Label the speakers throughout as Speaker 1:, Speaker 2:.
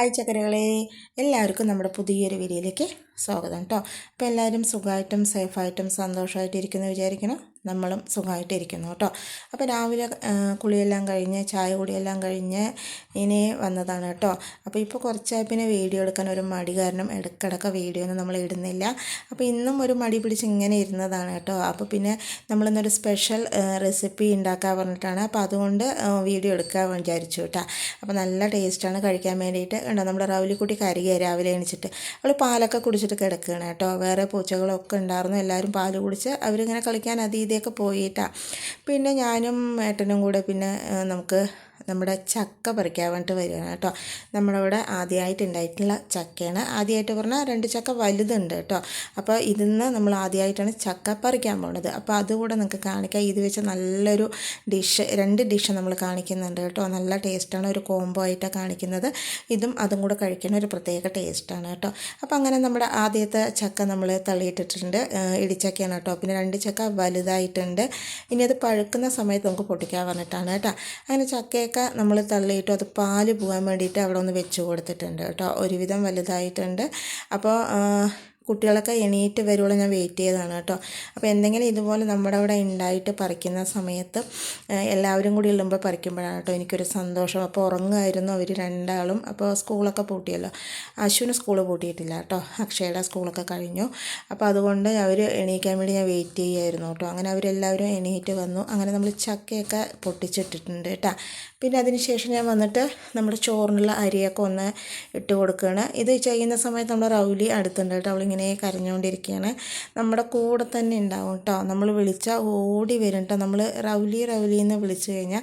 Speaker 1: Hi ചക്കരകളെ എല്ലാവർക്കും നമ്മുടെ പുതിയൊരു വീഡിയോയിലേക്ക് സ്വാഗതം കേട്ടോ അപ്പോൾ എല്ലാവരും സുഖമായിട്ടും സേഫായിട്ടും സന്തോഷമായിട്ടും ഇരിക്കുന്നു വിചാരിക്കണം നമ്മളും സുഖമായിട്ടിരിക്കുന്നു കേട്ടോ. അപ്പോൾ രാവിലെ കുളിയെല്ലാം കഴിഞ്ഞ് ചായ കുടിയെല്ലാം കഴിഞ്ഞ് ഇനി വന്നതാണ് കേട്ടോ. അപ്പോൾ ഇപ്പോൾ കുറച്ചായി പിന്നെ വീഡിയോ എടുക്കാൻ ഒരു മടി കാരണം ഇടയ്ക്കിടയ്ക്ക് വീഡിയോ ഒന്നും നമ്മൾ ഇടുന്നില്ല. അപ്പോൾ ഇന്നും ഒരു മടി പിടിച്ച് ഇങ്ങനെ ഇരുന്നതാണ് കേട്ടോ. അപ്പോൾ പിന്നെ നമ്മളിന്നൊരു സ്പെഷ്യൽ റെസിപ്പി ഉണ്ടാക്കാൻ പറഞ്ഞിട്ടാണ്. അപ്പോൾ അതുകൊണ്ട് വീഡിയോ എടുക്കാൻ വിചാരിച്ചു കേട്ടോ. അപ്പോൾ നല്ല ടേസ്റ്റാണ് കഴിക്കാൻ വേണ്ടിയിട്ട്. ഉണ്ടോ നമ്മുടെ റൗലിക്കുട്ടി കരുകിയ രാവിലെ എണിച്ചിട്ട്. അവൾ പാലൊക്കെ കുടിച്ചിട്ട് കിടക്കുകയാണ് കേട്ടോ. വേറെ പൂച്ചകളൊക്കെ ഉണ്ടായിരുന്നു. എല്ലാവരും പാൽ കുടിച്ച് അവരിങ്ങനെ കളിക്കാൻ അതീതി ഇതിയൊക്കെ പോയിട്ടാണ് പിന്നെ ഞാനും ഏട്ടനും കൂടെ പിന്നെ നമുക്ക് നമ്മുടെ ചക്ക പറിക്കാൻ വേണ്ടിയിട്ട് വരികയാണ് കേട്ടോ. നമ്മളവിടെ ആദ്യമായിട്ട് ഉണ്ടായിട്ടുള്ള ചക്കയാണ്. ആദ്യമായിട്ട് പറഞ്ഞാൽ രണ്ട് ചക്ക വലുതുണ്ട് കേട്ടോ. അപ്പോൾ ഇതിന്ന് നമ്മൾ ആദ്യമായിട്ടാണ് ചക്ക പറിക്കാൻ പോകുന്നത് അപ്പോൾ അതുകൂടെ നിങ്ങൾക്ക് കാണിക്കാം. ഇത് വെച്ച് നല്ലൊരു ഡിഷ് രണ്ട് ഡിഷ് നമ്മൾ കാണിക്കുന്നുണ്ട് കേട്ടോ. നല്ല ടേസ്റ്റാണ് ഒരു കോംബോ ആയിട്ടാണ് കാണിക്കുന്നത്. ഇതും അതും കൂടെ കഴിക്കുന്ന ഒരു പ്രത്യേക ടേസ്റ്റാണ് കേട്ടോ. അപ്പോൾ അങ്ങനെ നമ്മുടെ ആദ്യത്തെ ചക്ക നമ്മൾ തള്ളിയിട്ടിട്ടുണ്ട്. ഇടിച്ചക്കയാണ് കേട്ടോ. പിന്നെ രണ്ട് ചക്ക വലുതായിട്ടുണ്ട്. ഇനി അത് പഴുക്കുന്ന സമയത്ത് നമുക്ക് പൊട്ടിക്കാൻ പറഞ്ഞിട്ടാണ് കേട്ടോ. അങ്ങനെ ചക്കയൊക്കെ ചക്ക നമ്മൾ തള്ളിയിട്ട് അത് പാൽ പോകാൻ വേണ്ടിയിട്ട് അവിടെ ഒന്ന് വെച്ച് കൊടുത്തിട്ടുണ്ട് കേട്ടോ. ഒരുവിധം വലുതായിട്ടുണ്ട്. അപ്പോൾ കുട്ടികളൊക്കെ എണീറ്റ് വരുവോളം ഞാൻ വെയിറ്റ് ചെയ്തതാണ് കേട്ടോ. അപ്പോൾ എന്തെങ്കിലും ഇതുപോലെ നമ്മുടെ അവിടെ ഉണ്ടായിട്ട് പറിക്കുന്ന സമയത്ത് എല്ലാവരും കൂടി ഉള്ളുമ്പോൾ പറിക്കുമ്പോഴാണ് കേട്ടോ എനിക്കൊരു സന്തോഷം. അപ്പോൾ ഉറങ്ങുമായിരുന്നു അവർ രണ്ടാളും. അപ്പോൾ സ്കൂളൊക്കെ പൂട്ടിയല്ലോ. അശ്വിന് സ്കൂൾ പൂട്ടിയിട്ടില്ല കേട്ടോ. അക്ഷയുടെ സ്കൂളൊക്കെ കഴിഞ്ഞു. അപ്പോൾ അതുകൊണ്ട് അവർ എണീക്കാൻ വേണ്ടി ഞാൻ വെയിറ്റ് ചെയ്യുമായിരുന്നു കേട്ടോ. അങ്ങനെ അവരെല്ലാവരും എണീറ്റ് വന്നു. അങ്ങനെ നമ്മൾ ചക്കയൊക്കെ പൊട്ടിച്ചിട്ടിട്ടുണ്ട് കേട്ടോ. പിന്നെ അതിന് ശേഷം ഞാൻ വന്നിട്ട് നമ്മുടെ ചോറിനുള്ള അരിയൊക്കെ ഒന്ന് ഇട്ട് കൊടുക്കുകയാണ് ഇത് ചെയ്യുന്ന സമയത്ത് നമ്മൾ റൗലി അടുത്തുണ്ട് കേട്ടോ. അവളിങ്ങനെ ഇങ്ങനെ കരഞ്ഞുകൊണ്ടിരിക്കുകയാണ് നമ്മുടെ കൂടെ തന്നെ ഉണ്ടാവും കേട്ടോ നമ്മൾ വിളിച്ചാൽ ഓടി വരും കേട്ടോ നമ്മൾ റൗലി റൗലി എന്ന് വിളിച്ചു കഴിഞ്ഞാൽ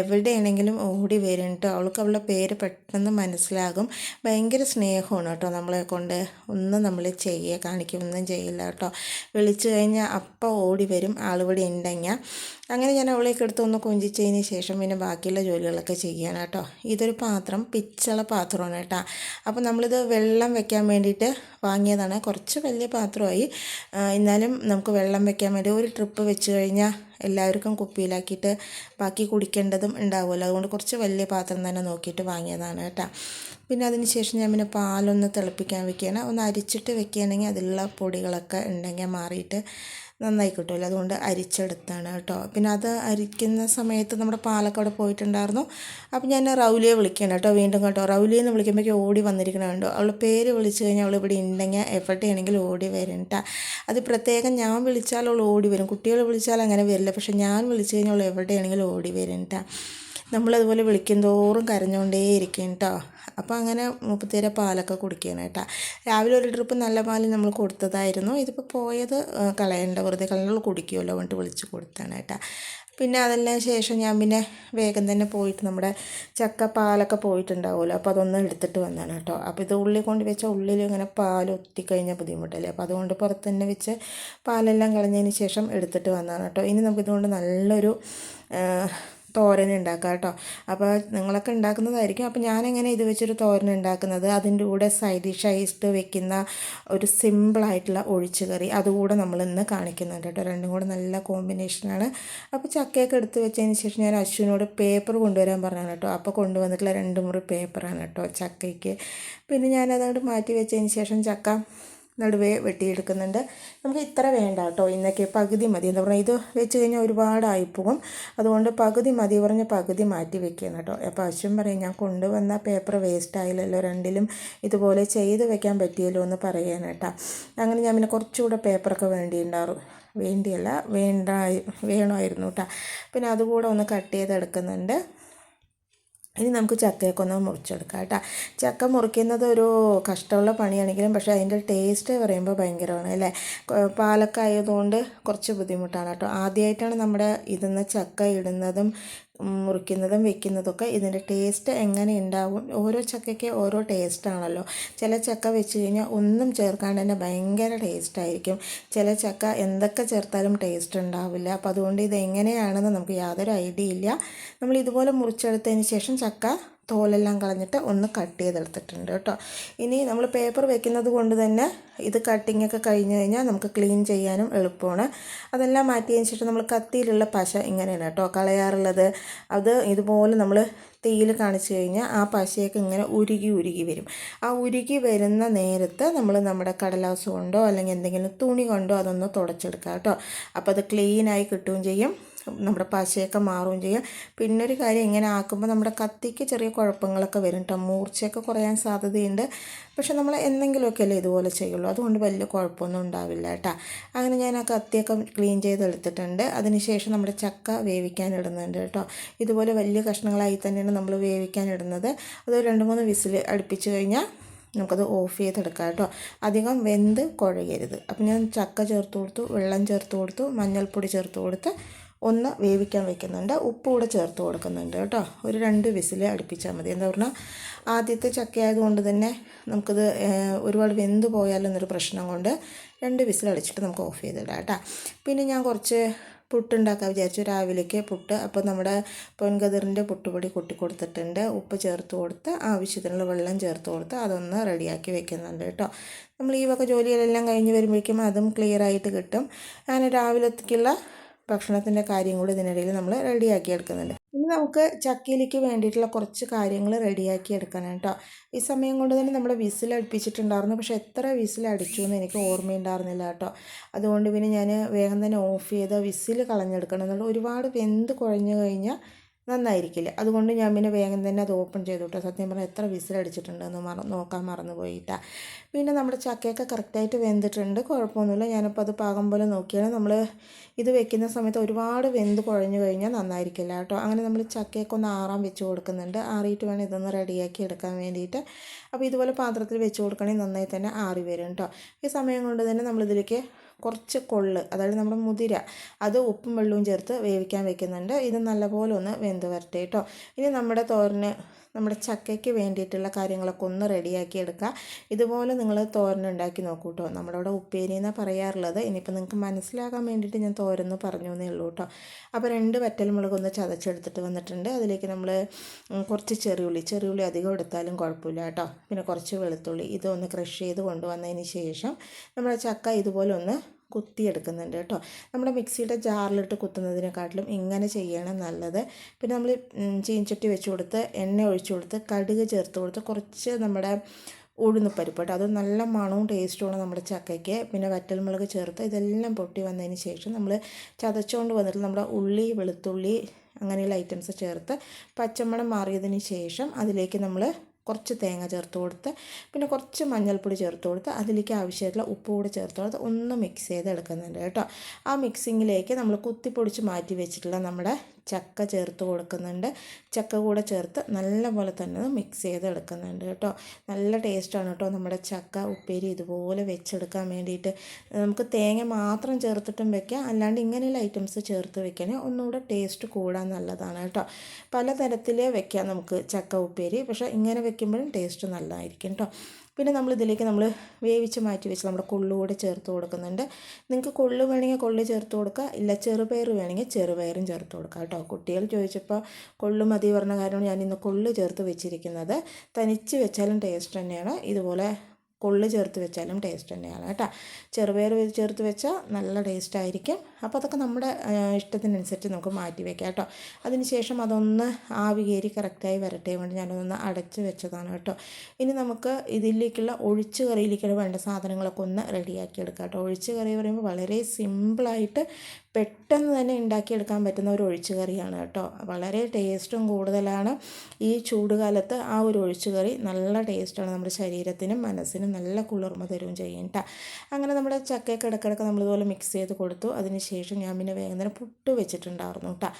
Speaker 1: എവിടെയാണെങ്കിലും ഓടി വരും കേട്ടോ അവൾക്ക് അവളുടെ പേര് പെട്ടെന്ന് മനസ്സിലാകും. ഭയങ്കര സ്നേഹമാണ് കേട്ടോ നമ്മളെ കൊണ്ട്. ഒന്നും നമ്മൾ ചെയ്യുക കാണിക്കൊന്നും ചെയ്യില്ല കേട്ടോ വിളിച്ചു കഴിഞ്ഞാൽ അപ്പം ഓടി വരും. ആളിവിടെ ഉണ്ടെങ്കിൽ അങ്ങനെ ഞാൻ അവളേക്ക് എടുത്ത് ഒന്ന് കൊഞ്ചിച്ചതിന് ശേഷം പിന്നെ ബാക്കിയുള്ള ജോലികളൊക്കെ ചെയ്യണം കേട്ടോ ഇതൊരു പാത്രം പിച്ചള പാത്രമാണ് കേട്ടോ. അപ്പോൾ നമ്മളിത് വെള്ളം വെക്കാൻ വേണ്ടിയിട്ട് വാങ്ങിയതാണ്. കുറച്ച് വലിയ പാത്രമായി. എന്നാലും നമുക്ക് വെള്ളം വെക്കാൻ വേണ്ടി ഒരു ട്രിപ്പ് വെച്ച് കഴിഞ്ഞാൽ എല്ലാവർക്കും കുപ്പിയിലാക്കിയിട്ട് ബാക്കി കുടിക്കേണ്ടതും ഉണ്ടാവുമല്ലോ. അതുകൊണ്ട് കുറച്ച് വലിയ പാത്രം തന്നെ നോക്കിയിട്ട് വാങ്ങിയതാണ് കേട്ടോ. പിന്നെ അതിന് ശേഷം ഞാൻ പിന്നെ പാലൊന്ന് തിളപ്പിക്കാൻ വെക്കുകയാണ്. ഒന്ന് അരിച്ചിട്ട് വെക്കുകയാണെങ്കിൽ അതിലുള്ള പൊടികളൊക്കെ ഉണ്ടെങ്കിൽ മാറിയിട്ട് നന്നായി കിട്ടുമല്ലോ അതുകൊണ്ട് അരിച്ചെടുത്താണ് കേട്ടോ. പിന്നെ അത് അരിക്കുന്ന സമയത്ത് നമ്മുടെ പാലക്കവിടെ പോയിട്ടുണ്ടായിരുന്നു. അപ്പോൾ ഞാൻ റൗലിയെ വിളിക്കണം കേട്ടോ വീണ്ടും കേട്ടോ. റൗലിയെ എന്ന് വിളിക്കുമ്പോഴേക്കും ഓടി വന്നിരിക്കണം കേട്ടോ അവൾ പേര് വിളിച്ചു കഴിഞ്ഞാൽ അവൾ ഇവിടെ ഉണ്ടെങ്കിൽ എവിടെയാണെങ്കിലും ഓടി വരും കേട്ടോ അത് പ്രത്യേകം ഞാൻ വിളിച്ചാൽ അവൾ ഓടി വരും. കുട്ടികൾ വിളിച്ചാൽ അങ്ങനെ വരില്ല. പക്ഷെ ഞാൻ വിളിച്ചു കഴിഞ്ഞാൽ അവൾ എവിടെയാണെങ്കിലും ഓടി വരും കേട്ടോ നമ്മളതുപോലെ വിളിക്കും തോറും കരഞ്ഞുകൊണ്ടേ ഇരിക്കും കേട്ടോ. അപ്പോൾ അങ്ങനെ മുപ്പത്തേരെ പാലൊക്കെ കുടിക്കുകയാണ് കേട്ടോ. രാവിലെ ഒരു ട്രിപ്പ് നല്ല പാൽ നമ്മൾ കൊടുത്തതായിരുന്നു. ഇതിപ്പോൾ പോയത് കളയണ്ട വെറുതെ കളഞ്ഞാൽ കുടിക്കുമല്ലോ വേണ്ടി വിളിച്ച് കൊടുത്താണ് കേട്ടോ. പിന്നെ അതെല്ലാം ശേഷം ഞാൻ പിന്നെ വേഗം തന്നെ പോയിട്ട് നമ്മുടെ ചക്ക പാലൊക്കെ പോയിട്ടുണ്ടാവുമല്ലോ. അപ്പോൾ അതൊന്നും എടുത്തിട്ട് വന്നതാണ് കേട്ടോ. അപ്പോൾ ഇത് ഉള്ളിൽ കൊണ്ട് വെച്ചാൽ ഉള്ളിൽ ഇങ്ങനെ പാൽ ഒത്തിക്കഴിഞ്ഞാൽ ബുദ്ധിമുട്ടല്ലേ. അപ്പോൾ അതുകൊണ്ട് പുറത്ത് തന്നെ വെച്ച് പാലെല്ലാം കളഞ്ഞതിന് ശേഷം എടുത്തിട്ട് വന്നതാണ് കേട്ടോ. ഇനി നമുക്കിതുകൊണ്ട് നല്ലൊരു തോരൻ ഉണ്ടാക്കുക കേട്ടോ. അപ്പോൾ നിങ്ങളൊക്കെ ഉണ്ടാക്കുന്നതായിരിക്കും. അപ്പോൾ ഞാനെങ്ങനെ ഇത് വെച്ചൊരു തോരൻ ഉണ്ടാക്കുന്നത്? അതിന്റെ കൂടെ സൈഡ് ഡിഷായിട്ട് വെക്കുന്ന ഒരു സിമ്പിളായിട്ടുള്ള ഒഴിച്ചു കറി. അതുകൂടെ നമ്മൾ ഇന്ന് കാണിക്കുന്നുണ്ട് കേട്ടോ. രണ്ടും കൂടെ നല്ല കോമ്പിനേഷനാണ് അപ്പോൾ ചക്കയൊക്കെ എടുത്ത് വെച്ചതിന് ശേഷം ഞാൻ അശ്വിനോട് പേപ്പർ കൊണ്ടുവരാൻ പറഞ്ഞാണ് കേട്ടോ. അപ്പോൾ കൊണ്ടുവന്നിട്ടുള്ള രണ്ട് മുറി പേപ്പറാണ് കേട്ടോ ചക്കയ്ക്ക്. പിന്നെ ഞാനതങ്ങോട്ട് മാറ്റി വെച്ചതിന് ശേഷം ചക്ക നടുവേ വെട്ടിയെടുക്കുന്നുണ്ട്. നമുക്ക് ഇത്ര വേണ്ട കേട്ടോ. ഇന്നൊക്കെ പകുതി മതി. എന്താ പറയുക ഇത് വെച്ച് കഴിഞ്ഞാൽ ഒരുപാടായി പോകും അതുകൊണ്ട് പകുതി മതി പറഞ്ഞ് പകുതി മാറ്റി വെക്കുകയാണ് കേട്ടോ. അപ്പോൾ അശ്വൻ പറയും ഞാൻ കൊണ്ടുവന്ന പേപ്പർ വേസ്റ്റ് ആയില്ലല്ലോ രണ്ടിലും. ഇതുപോലെ ചെയ്ത് വെക്കാൻ പറ്റിയല്ലോ എന്ന് പറയാൻ അങ്ങനെ ഞാൻ പിന്നെ കുറച്ചുകൂടെ പേപ്പറൊക്കെ വേണ്ടിയിട്ടുണ്ടാവും വേണ്ടിയല്ല വേണ്ട വേണമായിരുന്നു കേട്ടോ. പിന്നെ അതുകൂടെ ഒന്ന് കട്ട് ചെയ്തെടുക്കുന്നുണ്ട്. ഇനി നമുക്ക് ചക്കയൊക്കെ ഒന്ന് മുറിച്ചെടുക്കാം കേട്ടോ. ചക്ക മുറിക്കുന്നത് ഒരു കഷ്ടമുള്ള പണിയാണെങ്കിലും പക്ഷേ അതിന്റെ ടേസ്റ്റ് പറയുമ്പോൾ ഭയങ്കരമാണ് അല്ലേ? പാലൊക്കെ ആയതുകൊണ്ട് കുറച്ച് ബുദ്ധിമുട്ടാണ് കേട്ടോ. ആദ്യമായിട്ടാണ് നമ്മുടെ ഇതിന്ന് ചക്ക ഇടുന്നതും മുറിക്കുന്നതും വെക്കുന്നതൊക്കെ ഇതിന്റെ ടേസ്റ്റ് എങ്ങനെ ഉണ്ടാവും ഓരോ ചക്കയ്ക്ക് ഓരോ ടേസ്റ്റാണല്ലോ ചില ചക്ക വെച്ച് കഴിഞ്ഞാൽ ഒന്നും ചേർക്കാണ്ട് തന്നെ ഭയങ്കര ടേസ്റ്റായിരിക്കും ചില ചക്ക എന്തൊക്കെ ചേർത്താലും ടേസ്റ്റ് ഉണ്ടാവില്ല. അപ്പോൾ അതുകൊണ്ട് ഇത് എങ്ങനെയാണെന്ന് നമുക്ക് യാതൊരു ഐഡിയ ഇല്ല. നമ്മൾ ഇതുപോലെ മുറിച്ചെടുത്തതിന് ശേഷം ചക്ക തോലെല്ലാം കളഞ്ഞിട്ട് ഒന്ന് കട്ട് ചെയ്തെടുത്തിട്ടുണ്ട് കേട്ടോ. ഇനി നമ്മൾ പേപ്പർ വെക്കുന്നത് കൊണ്ട് തന്നെ ഇത് കട്ടിംഗ് ഒക്കെ കഴിഞ്ഞ് കഴിഞ്ഞാൽ നമുക്ക് ക്ലീൻ ചെയ്യാനും എളുപ്പമാണ്. അതെല്ലാം മാറ്റി വെച്ചിട്ട് നമ്മൾ കത്തിയിലുള്ള പശ ഇങ്ങനെയാണ് കേട്ടോ കളയാറുള്ളത്. അത് ഇതുപോലെ നമ്മൾ തീയിൽ കാണിച്ചു കഴിഞ്ഞാൽ ആ പശയൊക്കെ ഇങ്ങനെ ഉരുകി ഉരുകി വരും. ആ ഉരുകി വരുന്ന നേരത്ത് നമ്മൾ നമ്മുടെ കടലാസ് കൊണ്ടോ അല്ലെങ്കിൽ എന്തെങ്കിലും തുണി കൊണ്ടോ അതൊന്ന് തുടച്ചെടുക്കാം കേട്ടോ. അപ്പോൾ അത് ക്ലീനായി കിട്ടുകയും ചെയ്യും. നമ്മുടെ പശയൊക്കെ മാറുകയും ചെയ്യുക. പിന്നെ ഒരു കാര്യം ഇങ്ങനെ ആക്കുമ്പോൾ നമ്മുടെ കത്തിക്ക് ചെറിയ കുഴപ്പങ്ങളൊക്കെ വരും കേട്ടോ മൂർച്ചയൊക്കെ കുറയാൻ സാധ്യതയുണ്ട്. പക്ഷെ നമ്മൾ എന്തെങ്കിലുമൊക്കെ അല്ലേ ഇതുപോലെ ചെയ്യുള്ളൂ. അതുകൊണ്ട് വലിയ കുഴപ്പമൊന്നും ഉണ്ടാവില്ല കേട്ടോ അങ്ങനെ ഞാൻ ആ കത്തിയൊക്കെ ക്ലീൻ ചെയ്തെടുത്തിട്ടുണ്ട്. അതിനുശേഷം നമ്മുടെ ചക്ക വേവിക്കാൻ ഇടുന്നുണ്ട് കേട്ടോ ഇതുപോലെ വലിയ കഷ്ണങ്ങളായി തന്നെയാണ് നമ്മൾ വേവിക്കാൻ ഇടുന്നത്. അത് രണ്ട് മൂന്ന് വിസിൽ അടുപ്പിച്ച് കഴിഞ്ഞാൽ നമുക്കത് ഓഫ് ചെയ്തെടുക്കാം കേട്ടോ അധികം വെന്ത് കുഴയരുത്. അപ്പം ഞാൻ ചക്ക ചേർത്ത് കൊടുത്തു വെള്ളം ചേർത്ത് കൊടുത്തു മഞ്ഞൾപ്പൊടി ചേർത്ത് കൊടുത്ത് ഒന്ന് വേവിക്കാൻ വെക്കുന്നുണ്ട്. ഉപ്പ് കൂടെ ചേർത്ത് കൊടുക്കുന്നുണ്ട് കേട്ടോ. ഒരു രണ്ട് വിസിൽ അടുപ്പിച്ചാൽ മതി. എന്താ പറഞ്ഞാൽ ആദ്യത്തെ ചക്ക ആയതുകൊണ്ട് തന്നെ നമുക്കിത് ഒരുപാട് വെന്ത് പോയാലെന്നൊരു പ്രശ്നം കൊണ്ട് രണ്ട് വിസിൽ അടിച്ചിട്ട് നമുക്ക് ഓഫ് ചെയ്തിടാം കേട്ടോ. പിന്നെ ഞാൻ കുറച്ച് പുട്ടുണ്ടാക്കാൻ വിചാരിച്ചു. രാവിലേക്ക് പുട്ട്. അപ്പോൾ നമ്മുടെ പൊൻകതിറിന്റെ പുട്ടുപൊടി കൊട്ടി കൊടുത്തിട്ടുണ്ട്. ഉപ്പ് ചേർത്ത് കൊടുത്ത് ആവശ്യത്തിനുള്ള വെള്ളം ചേർത്ത് കൊടുത്ത് അതൊന്ന് റെഡിയാക്കി വെക്കുന്നുണ്ട് കേട്ടോ. നമ്മൾ ഈ വക ജോലികളെല്ലാം കഴിഞ്ഞ് വരുമ്പോഴേക്കും അതും ക്ലിയർ ആയിട്ട് കിട്ടും. അങ്ങനെ രാവിലത്തേക്കുള്ള ഭക്ഷണത്തിന്റെ കാര്യം കൂടി ഇതിനിടയിൽ നമ്മൾ റെഡിയാക്കി എടുക്കുന്നുണ്ട്. ഇനി നമുക്ക് ചക്കയിലേക്ക് വേണ്ടിയിട്ടുള്ള കുറച്ച് കാര്യങ്ങൾ റെഡിയാക്കി എടുക്കാനാണ് കേട്ടോ. ഈ സമയം കൊണ്ട് തന്നെ നമ്മൾ വിസിൽ അടുപ്പിച്ചിട്ടുണ്ടായിരുന്നു. പക്ഷേ എത്ര വിസിൽ അടിച്ചു എന്ന് എനിക്ക് ഓർമ്മയുണ്ടായിരുന്നില്ല കേട്ടോ. അതുകൊണ്ട് പിന്നെ ഞാൻ വേഗം തന്നെ ഓഫ് ചെയ്ത് വിസിൽ കളഞ്ഞെടുക്കണം. എന്നുള്ള ഒരുപാട് വെന്ത് കുഴഞ്ഞു കഴിഞ്ഞാൽ നന്നായിരിക്കില്ല? അതുകൊണ്ട് ഞാൻ പിന്നെ വേഗം തന്നെ അത് ഓപ്പൺ ചെയ്തു കേട്ടോ സത്യം പറഞ്ഞാൽ എത്ര വിസിലടിച്ചിട്ടുണ്ടെന്ന് മറ നോക്കാൻ മറന്നു പോയിട്ടാ പിന്നെ നമ്മുടെ ചക്കയൊക്കെ കറക്റ്റായിട്ട് വെന്തിട്ടുണ്ട്. കുഴപ്പമൊന്നുമില്ല. ഞാനിപ്പോൾ അത് പാകം പോലെ നോക്കിയാണ്. നമ്മൾ ഇത് വെക്കുന്ന സമയത്ത് ഒരുപാട് വെന്ത് കുഴഞ്ഞു കഴിഞ്ഞാൽ നന്നായിരിക്കില്ല കേട്ടോ. അങ്ങനെ നമ്മൾ ചക്കയൊക്കെ ഒന്ന് ആറാൻ വെച്ച് കൊടുക്കുന്നുണ്ട്. ആറിയിട്ട് വേണം ഇതൊന്ന് റെഡിയാക്കി എടുക്കാൻ വേണ്ടിയിട്ട്. അപ്പോൾ ഇതുപോലെ പാത്രത്തിൽ വെച്ച് കൊടുക്കണമെങ്കിൽ നന്നായി തന്നെ ആറി വരും കേട്ടോ. ഈ സമയം കൊണ്ട് തന്നെ നമ്മളിതിലേക്ക് കുറച്ച് കൊള്ള് അതായത് നമ്മുടെ മുതിര അത് ഉപ്പും വെള്ളവും ചേർത്ത് വേവിക്കാൻ വെക്കുന്നുണ്ട്. ഇത് നല്ലപോലെ ഒന്ന് വെന്ത് വരട്ടെ കേട്ടോ ഇനി നമ്മുടെ തോരന് നമ്മുടെ ചക്കയ്ക്ക് വേണ്ടിയിട്ടുള്ള കാര്യങ്ങളൊക്കെ ഒന്ന് റെഡിയാക്കി എടുക്കുക. ഇതുപോലെ നിങ്ങൾ തോരനുണ്ടാക്കി നോക്കൂ കേട്ടോ നമ്മുടെ ഇവിടെ ഉപ്പേരി എന്നാണ് പറയാറുള്ളത്. ഇനിയിപ്പോൾ നിങ്ങൾക്ക് മനസ്സിലാകാൻ വേണ്ടിയിട്ട് ഞാൻ തോരന്ന് പറഞ്ഞു എന്നേ ഉള്ളൂ കേട്ടോ അപ്പോൾ രണ്ട് വറ്റൽമുളക് ഒന്ന് ചതച്ചെടുത്തിട്ട് വന്നിട്ടുണ്ട്. അതിലേക്ക് നമ്മൾ കുറച്ച് ചെറിയുള്ളി ചെറിയുള്ളി അധികം എടുത്താലും കുഴപ്പമില്ല കേട്ടോ പിന്നെ കുറച്ച് വെളുത്തുള്ളി ഇതൊന്ന് ക്രഷ് ചെയ്ത് കൊണ്ടുവന്നതിന് ശേഷം നമ്മുടെ ചക്ക ഇതുപോലെ ഒന്ന് കുത്തിയെടുക്കുന്നുണ്ട് കേട്ടോ. നമ്മുടെ മിക്സിയുടെ ജാറിലിട്ട് കുത്തുന്നതിനെക്കാട്ടിലും ഇങ്ങനെ ചെയ്യണം നല്ലത്. പിന്നെ നമ്മൾ ചീൻചട്ടി വെച്ച് കൊടുത്ത് എണ്ണ ഒഴിച്ചു കൊടുത്ത് കടുക് ചേർത്ത് കൊടുത്ത് കുറച്ച് നമ്മുടെ ഉഴുന്നുപ്പരിപ്പ് കേട്ടോ അത് നല്ല മണവും ടേസ്റ്റുമാണ് നമ്മുടെ ചക്കയ്ക്ക്. പിന്നെ വറ്റൽമുളക് ചേർത്ത് ഇതെല്ലാം പൊട്ടി വന്നതിന് ശേഷം നമ്മൾ ചതച്ചുകൊണ്ട് വന്നിട്ട് നമ്മുടെ ഉള്ളി വെളുത്തുള്ളി അങ്ങനെയുള്ള ഐറ്റംസ് ചേർത്ത് പച്ചമണം മാറിയതിന് ശേഷം അതിലേക്ക് നമ്മൾ കുറച്ച് തേങ്ങ ചേർത്ത് കൊടുത്ത് പിന്നെ കുറച്ച് മഞ്ഞൾപ്പൊടി ചേർത്ത് കൊടുത്ത് അതിലേക്ക് ആവശ്യമായിട്ടുള്ള ഉപ്പ് കൂടി ചേർത്ത് കൊടുത്ത് ഒന്ന് മിക്സ് ചെയ്ത് എടുക്കുന്നുണ്ട് കേട്ടോ. ആ മിക്സിങ്ങിലേക്ക് നമ്മൾ കുത്തിപ്പൊടിച്ച് മാറ്റി വെച്ചിട്ടുള്ള നമ്മുടെ ചക്ക ചേർത്ത് കൊടുക്കുന്നുണ്ട്. ചക്ക കൂടെ ചേർത്ത് നല്ല പോലെ തന്നെ മിക്സ് ചെയ്ത് എടുക്കുന്നുണ്ട് കേട്ടോ. നല്ല ടേസ്റ്റാണ് കേട്ടോ നമ്മുടെ ചക്ക ഉപ്പേരി ഇതുപോലെ വെച്ചെടുക്കാൻ വേണ്ടിയിട്ട്. നമുക്ക് തേങ്ങ മാത്രം ചേർത്തിട്ടും വെക്കാം. അല്ലാണ്ട് ഇങ്ങനെയുള്ള ഐറ്റംസ് ചേർത്ത് വെക്കണേ ഒന്നുകൂടെ ടേസ്റ്റ് കൂടാൻ നല്ലതാണ് കേട്ടോ. പലതരത്തിലേ വെക്കാം നമുക്ക് ചക്ക ഉപ്പേരി. പക്ഷേ ഇങ്ങനെ വെക്കുമ്പോഴും ടേസ്റ്റ് നല്ലതായിരിക്കും കേട്ടോ. പിന്നെ നമ്മൾ ഇതിലേക്ക് നമ്മൾ വേവിച്ച് മാറ്റി വെച്ച് നമ്മുടെ കൊള്ളു കൂടെ ചേർത്ത് കൊടുക്കുന്നുണ്ട്. നിങ്ങൾക്ക് കൊള്ളു വേണമെങ്കിൽ കൊള്ളു ചേർത്ത് കൊടുക്കുക. ഇല്ല ചെറുപയർ വേണമെങ്കിൽ ചെറുപയറും ചേർത്ത് കൊടുക്കുക കേട്ടോ. കുട്ടികൾ ചോദിച്ചപ്പോൾ കൊള്ളു മതി പറഞ്ഞ കാരണം ഞാൻ ഇന്ന് കൊള്ളു ചേർത്ത് വെച്ചിരിക്കുന്നത്. തനിച്ച് വെച്ചാലും ടേസ്റ്റ് തന്നെയാണ്. ഇതുപോലെ കൊള്ളു ചേർത്ത് വെച്ചാലും ടേസ്റ്റ് തന്നെയാണ് കേട്ടോ. ചെറുപയർ ചേർത്ത് വെച്ചാൽ നല്ല ടേസ്റ്റ് ആയിരിക്കും. അപ്പോൾ അതൊക്കെ നമ്മുടെ ഇഷ്ടത്തിനനുസരിച്ച് നമുക്ക് മാറ്റി വെക്കാം കേട്ടോ. അതിന് ശേഷം അതൊന്ന് ആവി കയറി കറക്റ്റായി വരട്ടെ വേണ്ടി ഞാനതൊന്ന് അടച്ച് വെച്ചതാണ് കേട്ടോ. ഇനി നമുക്ക് ഇതിലേക്കുള്ള ഒഴിച്ചു കറിയിലേക്കുള്ള വേണ്ട സാധനങ്ങളൊക്കെ ഒന്ന് റെഡിയാക്കി എടുക്കാം കേട്ടോ. ഒഴിച്ചു കറി പറയുമ്പോൾ വളരെ സിമ്പിളായിട്ട് പെട്ടെന്ന് തന്നെ ഉണ്ടാക്കിയെടുക്കാൻ പറ്റുന്ന ഒരു ഒഴിച്ചു കറിയാണ് കേട്ടോ. വളരെ ടേസ്റ്റും കൂടുതലാണ്. ഈ ചൂടുകാലത്ത് ആ ഒരു ഒഴിച്ചു കറി നല്ല ടേസ്റ്റാണ് നമ്മുടെ ശരീരത്തിനും മനസ്സിനും നല്ല കുളിർമ തരും ചെയ്യും അങ്ങനെ നമ്മുടെ ചക്കയൊക്കെ ഇടയ്ക്കിടയ്ക്ക് നമ്മളിതുപോലെ മിക്സ് ചെയ്ത് കൊടുത്തു. അതിനുശേഷം ഞാൻ പിന്നെ വേഗം പുട്ട് വെച്ചിട്ടുണ്ടായിരുന്നു കേട്ടോ.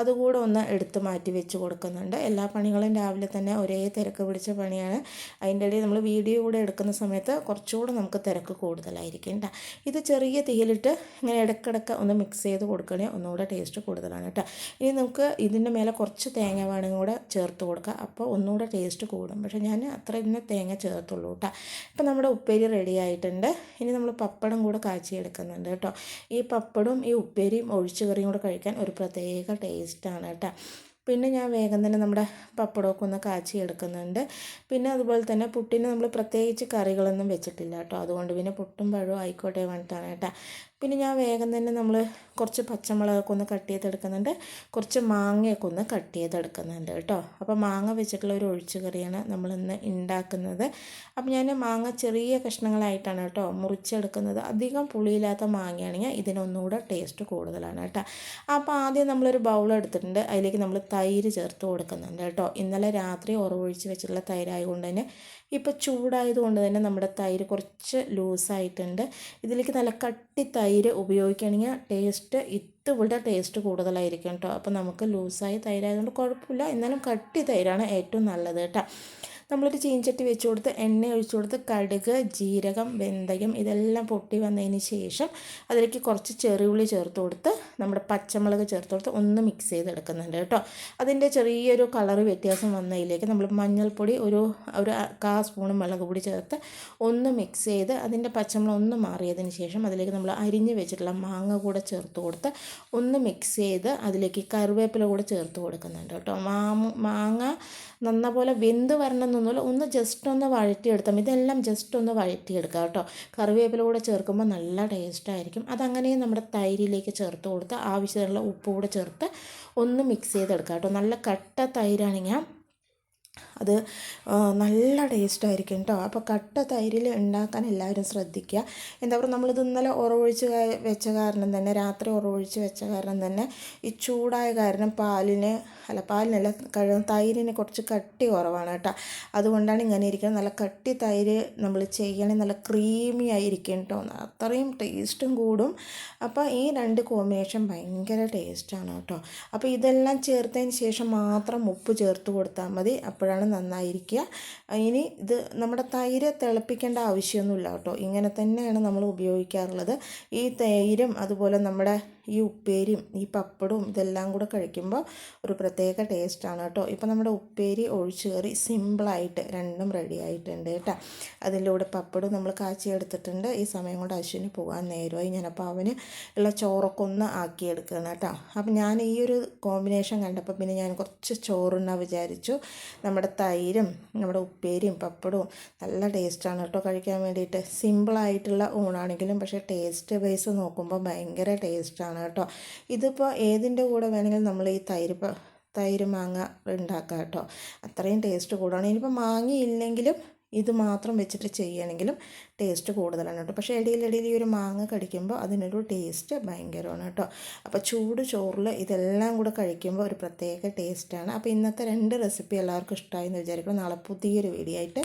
Speaker 1: അതുകൂടെ ഒന്ന് എടുത്ത് മാറ്റി വെച്ച് കൊടുക്കുന്നുണ്ട്. എല്ലാ പണികളും രാവിലെ തന്നെ ഒരേ തിരക്ക് പിടിച്ച പണിയാണ്. അതിന്റെ ഇടയിൽ നമ്മൾ വീഡിയോ കൂടെ എടുക്കുന്ന സമയത്ത് കുറച്ചുകൂടെ നമുക്ക് തിരക്ക് കൂടുതലായിരിക്കും കേട്ടോ. ഇത് ചെറിയ തീയിലിട്ട് ഇങ്ങനെ ഇടയ്ക്കിടയ്ക്ക് ഒന്ന് മിക്സ് ചെയ്ത് കൊടുക്കണേ ഒന്നുകൂടെ ടേസ്റ്റ് കൂടുതലാണ് കേട്ടോ. ഇനി നമുക്ക് ഇതിന്റെ മേലെ കുറച്ച് തേങ്ങ വേണമെങ്കിൽ കൂടെ ചേർത്ത് കൊടുക്കുക അപ്പോൾ ഒന്നുകൂടെ ടേസ്റ്റ് കൂടും. പക്ഷേ ഞാൻ അത്ര ഇതിന് തേങ്ങ ചേർത്തുള്ളൂ കേട്ടോ. ഇപ്പം നമ്മുടെ ഉപ്പേരി റെഡി ആയിട്ടുണ്ട്. ഇനി നമ്മൾ പപ്പടം കൂടെ കാച്ചിയെടുക്കുന്നുണ്ട് കേട്ടോ. ഈ പപ്പടും ഈ ഉപ്പേരിയും ഒഴിച്ചു കറിയും കൂടെ കഴിക്കാൻ ഒരു പ്രത്യേക ടേസ്റ്റാണ് കേട്ടോ. പിന്നെ ഞാൻ വേഗം തന്നെ നമ്മുടെ പപ്പടമൊക്കെ ഒന്ന് കാച്ചി എടുക്കുന്നുണ്ട് പിന്നെ അതുപോലെ തന്നെ പുട്ടിന് നമ്മൾ പ്രത്യേകിച്ച് കറികളൊന്നും വെച്ചിട്ടില്ല കേട്ടോ. അതുകൊണ്ട് പിന്നെ പുട്ടും പഴവും ആയിക്കോട്ടെ വേണ്ടിയിട്ടാണ് കേട്ടോ. പിന്നെ ഞാൻ വേഗം തന്നെ നമ്മൾ കുറച്ച് പച്ചമുളകൊക്കെ ഒന്ന് കട്ട് ചെയ്തെടുക്കുന്നുണ്ട്. കുറച്ച് മാങ്ങയൊക്കെ ഒന്ന് കട്ട് ചെയ്തെടുക്കുന്നുണ്ട് കേട്ടോ. അപ്പോൾ മാങ്ങ വെച്ചിട്ടുള്ള ഒരു ഒഴിച്ചു കറിയാണ് നമ്മളിന്ന് ഉണ്ടാക്കുന്നത് അപ്പോൾ ഞാൻ മാങ്ങ ചെറിയ കഷ്ണങ്ങളായിട്ടാണ് കേട്ടോ മുറിച്ചെടുക്കുന്നത്. അധികം പുളിയില്ലാത്ത മാങ്ങയാണെങ്കിൽ ഇതിനൊന്നുകൂടെ ടേസ്റ്റ് കൂടുതലാണ് കേട്ടോ. അപ്പോൾ ആദ്യം നമ്മളൊരു ബൗൾ എടുത്തിട്ടുണ്ട്. അതിലേക്ക് നമ്മൾ തൈര് ചേർത്ത് കൊടുക്കുന്നുണ്ട് കേട്ടോ. ഇന്നലെ രാത്രി ഉറവൊഴിച്ച് വെച്ചിട്ടുള്ള തൈരായതുകൊണ്ട് തന്നെ ഇപ്പോൾ ചൂടായതുകൊണ്ട് തന്നെ നമ്മുടെ തൈര് കുറച്ച് ലൂസായിട്ടുണ്ട്. ഇതിലേക്ക് നല്ല കട്ടി തൈര് ഉപയോഗിക്കുകയാണെങ്കിൽ ടേസ്റ്റ് ഇത്തുവിടെ ടേസ്റ്റ് കൂടുതലായിരിക്കും കേട്ടോ. അപ്പോൾ നമുക്ക് ലൂസായ തൈരായതുകൊണ്ട് കുഴപ്പമില്ല. എന്നാലും കട്ടി തൈരാണ് ഏറ്റവും നല്ലത് കേട്ടോ. നമ്മളൊരു ചീഞ്ചട്ടി വെച്ച് കൊടുത്ത് എണ്ണ ഒഴിച്ചു കൊടുത്ത് കടുക് ജീരകം വെന്തയം ഇതെല്ലാം പൊട്ടി വന്നതിന് ശേഷം അതിലേക്ക് കുറച്ച് ചെറിയുള്ളി ചേർത്ത് കൊടുത്ത് നമ്മുടെ പച്ചമുളക് ചേർത്ത് കൊടുത്ത് ഒന്ന് മിക്സ് ചെയ്തെടുക്കുന്നുണ്ട് കേട്ടോ. അതിന്റെ ചെറിയൊരു കളർ വ്യത്യാസം വന്നതിലേക്ക് നമ്മൾ മഞ്ഞൾപ്പൊടി ഒരു ഒരു കാ സ്പൂൺ മുളക് പൊടി ചേർത്ത് ഒന്ന് മിക്സ് ചെയ്ത് അതിന്റെ പച്ചമുളക് ഒന്ന് മാറിയതിന് ശേഷം അതിലേക്ക് നമ്മൾ അരിഞ്ഞ് വെച്ചിട്ടുള്ള മാങ്ങ കൂടെ ചേർത്ത് കൊടുത്ത് ഒന്ന് മിക്സ് ചെയ്ത് അതിലേക്ക് കറിവേപ്പില കൂടെ ചേർത്ത് കൊടുക്കുന്നുണ്ട് കേട്ടോ. മാങ്ങ നന്ന പോലെ വെന്ത് വരണം എന്നൊന്നുമില്ല ഒന്ന് ജസ്റ്റ് ഒന്ന് വഴറ്റിയെടുത്താൽ ഇതെല്ലാം ജസ്റ്റ് ഒന്ന് വഴറ്റിയെടുക്കുക കേട്ടോ. കറിവേപ്പില കൂടെ ചേർക്കുമ്പോൾ നല്ല ടേസ്റ്റായിരിക്കും അതങ്ങനെ നമ്മുടെ തൈരിലേക്ക് ചേർത്ത് കൊടുത്ത് ആവശ്യത്തിനുള്ള ഉപ്പ് കൂടെ ചേർത്ത് ഒന്ന് മിക്സ് ചെയ്തെടുക്കുക കേട്ടോ. നല്ല കട്ട തൈരാണെങ്കിൽ അത് നല്ല ടേസ്റ്റ് ആയിരിക്കും കേട്ടോ അപ്പോൾ കട്ട തൈരിൽ ഉണ്ടാക്കാൻ എല്ലാവരും ശ്രദ്ധിക്കുക. എന്താ പറയുക നമ്മളിത് ഇന്നലെ ഉറവൊഴിച്ച് വെച്ച കാരണം തന്നെ രാത്രി ഉറവൊഴിച്ച് വെച്ച കാരണം തന്നെ ഈ ചൂടായ കാരണം പാലിന് അല്ല പാലിനല്ല കഴിവ് തൈരിന് കുറച്ച് കട്ടി കുറവാണ് കേട്ടോ. അതുകൊണ്ടാണ് ഇങ്ങനെ ഇരിക്കുന്നത്. നല്ല കട്ടി തൈര് നമ്മൾ ചെയ്യണമെങ്കിൽ നല്ല ക്രീമി ആയിരിക്കും കേട്ടോ അത്രയും ടേസ്റ്റും കൂടും. അപ്പോൾ ഈ രണ്ട് കോമ്പിനേഷൻ ഭയങ്കര ടേസ്റ്റാണ് കേട്ടോ അപ്പോൾ ഇതെല്ലാം ചേർത്തതിന് ശേഷം മാത്രം ഉപ്പ് ചേർത്ത് കൊടുത്താൽ മതി. അപ്പോഴാണ് നന്നായിരിക്കുക. ഇനി ഇത് നമ്മുടെ തൈര് തിളപ്പിക്കേണ്ട ആവശ്യമൊന്നുമില്ല കേട്ടോ. ഇങ്ങനെ തന്നെയാണ് നമ്മൾ ഉപയോഗിക്കാറുള്ളത്. ഈ തൈരും അതുപോലെ നമ്മുടെ ഈ ഉപ്പേരിയും ഈ പപ്പടവും ഇതെല്ലാം കൂടെ കഴിക്കുമ്പോൾ ഒരു പ്രത്യേക ടേസ്റ്റാണ് കേട്ടോ. ഇപ്പോൾ നമ്മുടെ ഉപ്പേരി ഒഴിച്ചു കയറി സിമ്പിളായിട്ട് രണ്ടും റെഡി ആയിട്ടുണ്ട് കേട്ടോ. അതിലൂടെ പപ്പടവും നമ്മൾ കാച്ചി എടുത്തിട്ടുണ്ട്. ഈ സമയം കൊണ്ട് അശ്വിന് പോകാൻ നേരമായി. ഞാനപ്പോൾ അവന് ഉള്ള ചോറൊക്കെ ഒന്ന് ആക്കിയെടുക്കുകയാണ് കേട്ടോ. അപ്പം ഞാൻ ഈ ഒരു കോമ്പിനേഷൻ കണ്ടപ്പോൾ പിന്നെ ഞാൻ കുറച്ച് ചോറുണ്ണ വിചാരിച്ചു. നമ്മുടെ തൈരും നമ്മുടെ ഉപ്പേരിയും പപ്പടവും നല്ല ടേസ്റ്റാണ് കേട്ടോ കഴിക്കാൻ വേണ്ടിയിട്ട്. സിമ്പിളായിട്ടുള്ള ഊണാണെങ്കിലും പക്ഷേ ടേസ്റ്റ് വൈസ് നോക്കുമ്പോൾ ഭയങ്കര ടേസ്റ്റാണ്. കേട്ടോ. ഇതിപ്പോൾ ഏതിന്റെ കൂടെ വേണമെങ്കിലും നമ്മൾ ഈ തൈര് തൈര് മാങ്ങ ഉണ്ടാക്കാം കേട്ടോ. അത്രയും ടേസ്റ്റ് കൂടുതലാണ്. ഇനിയിപ്പോൾ മാങ്ങ ഇല്ലെങ്കിലും ഇത് മാത്രം വെച്ചിട്ട് ചെയ്യുകയാണെങ്കിലും ടേസ്റ്റ് കൂടുതലാണ് കേട്ടോ. പക്ഷേ ഇടയിലിടയിൽ ഈ ഒരു മാങ്ങ കടിക്കുമ്പോൾ അതിനൊരു ടേസ്റ്റ് ഭയങ്കരമാണ് കേട്ടോ. അപ്പോൾ ചൂട് ചോറിൽ ഇതെല്ലാം കൂടെ കഴിക്കുമ്പോൾ ഒരു പ്രത്യേക ടേസ്റ്റാണ് അപ്പോൾ ഇന്നത്തെ രണ്ട് റെസിപ്പി എല്ലാവർക്കും ഇഷ്ടമായി എന്ന് വിചാരിക്കണം നാളെ പുതിയൊരു വീഡിയോ ആയിട്ട്